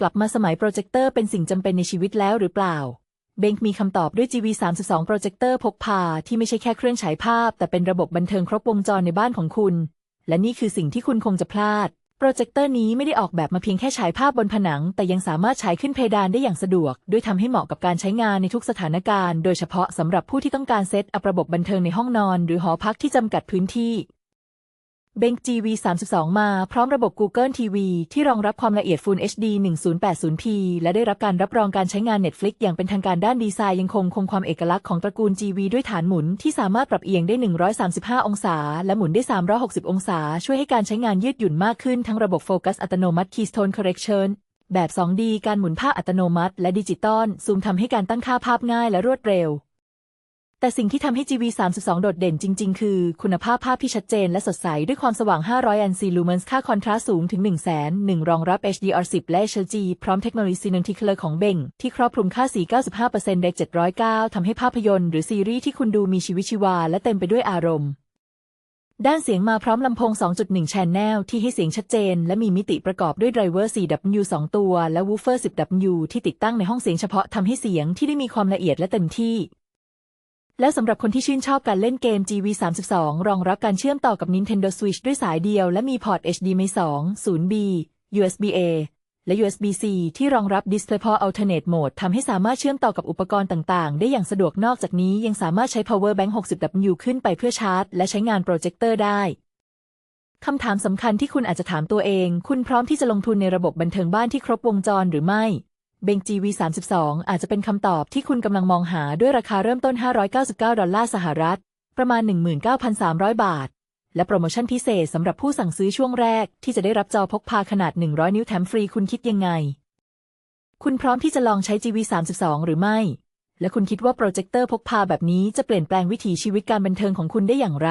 กลับมาสมัยโปรเจคเตอร์เป็นสิ่งจำเป็นในชีวิตแล้วหรือเปล่า เบงมีคำตอบด้วย GV32 โปรเจคเตอร์พกพาที่ไม่ใช่แค่เครื่องฉายภาพ แต่เป็นระบบบันเทิงครบวงจรในบ้านของคุณ และนี่คือสิ่งที่คุณคงจะพลาด โปรเจคเตอร์นี้ไม่ได้ออกแบบมาเพียงแค่ฉายภาพบนผนัง แต่ยังสามารถฉายขึ้นเพดานได้อย่างสะดวก ด้วยทำให้เหมาะกับการใช้งานในทุกสถานการณ์ โดยเฉพาะสำหรับผู้ที่ต้องการเซตอัพระบบบันเทิงในห้องนอน หรือหอพักที่จำกัดพื้นที่ เบง GV32 มาพร้อมระบบ Google TV ที่รองรับความละเอียด Full HD 1080p และได้รับการรับรองการใช้งาน Netflix อย่างเป็นทางการด้านดีไซน์ยังคงคงความเอกลักษณ์ของตระกูล GV ด้วยฐานหมุนที่สามารถปรับเอียงได้ 135 องศา และหมุนได้ 360 องศา ช่วยให้การใช้งานยืดหยุ่นมากขึ้นทั้งระบบโฟกัสอัตโนมัติ Keystone Correction แบบ 2D การหมุนภาพอัตโนมัติ และดิจิตอลซูมทำให้การตั้งค่าภาพง่ายและรวดเร็ว แต่สิ่งที่ทำให้ GV32 โดดเด่นจริง ๆ คือ คุณภาพภาพที่ชัดเจนและสดใส ด้วยความสว่าง 500 ANSI lumens ค่าคอนทราสต์สูงถึง 1 0 0 0 0 0 รองรับ HDR10 และ HLG พร้อมเทคโนโลยี Cineticolor ของเบงที่ครอบคลุมค่าสี 95% Rec 709ทำให้ภาพยนตร์หรือซีรีส์ที่คุณดูมีชีวิตชีวา และเต็มไปด้วยอารมณ์ ด้านเสียงมาพร้อมลำโพง 2.1 Channel ที่ให้เสียงชัดเจน และมีมิติประกอบด้วยไดรเวอร์ 4W 2 ตัว และวูฟเฟอร์ 10W ที่ติดตั้งในห้องเสียงเฉพาะทำให้เสียงที่ได้มีความละเอียดและเต็มที่ และสำหรับคนที่ชื่นชอบการเล่นเกม GV32 รองรับการเชื่อมต่อกับ Nintendo Switch ด้วยสายเดียว และมีพอร์ต HDMI 2 0B USB-A และ USB-C ที่รองรับ DisplayPort Alternate Mode ทำให้สามารถเชื่อมต่อกับอุปกรณ์ต่างๆ ได้อย่างสะดวกนอกจากนี้ยังสามารถใช้ Power Bank 60W ขึ้นไปเพื่อชาร์จ และใช้งานโปรเจคเตอร์ได้คำถามสำคัญที่คุณอาจจะถามตัวเอง คุณพร้อมที่จะลงทุนในระบบบันเทิงบ้านที่ครบวงจรหรือไม่ เบง GV32 อาจจะเป็นคำตอบที่คุณกำลังมองหาด้วยราคาเริ่มต้น 599 ดอลลาร์สหรัฐ ประมาณ 19,300 บาท และโปรโมชั่นพิเศษสำหรับผู้สั่งซื้อช่วงแรก ที่จะได้รับจอพกพาขนาด 100 นิ้วแถมฟรีคุณคิดยังไง คุณพร้อมที่จะลองใช้ GV32 หรือไม่ และคุณคิดว่าโปรเจคเตอร์พกพาแบบนี้จะเปลี่ยนแปลงวิถีชีวิตการบันเทิงของคุณได้อย่างไร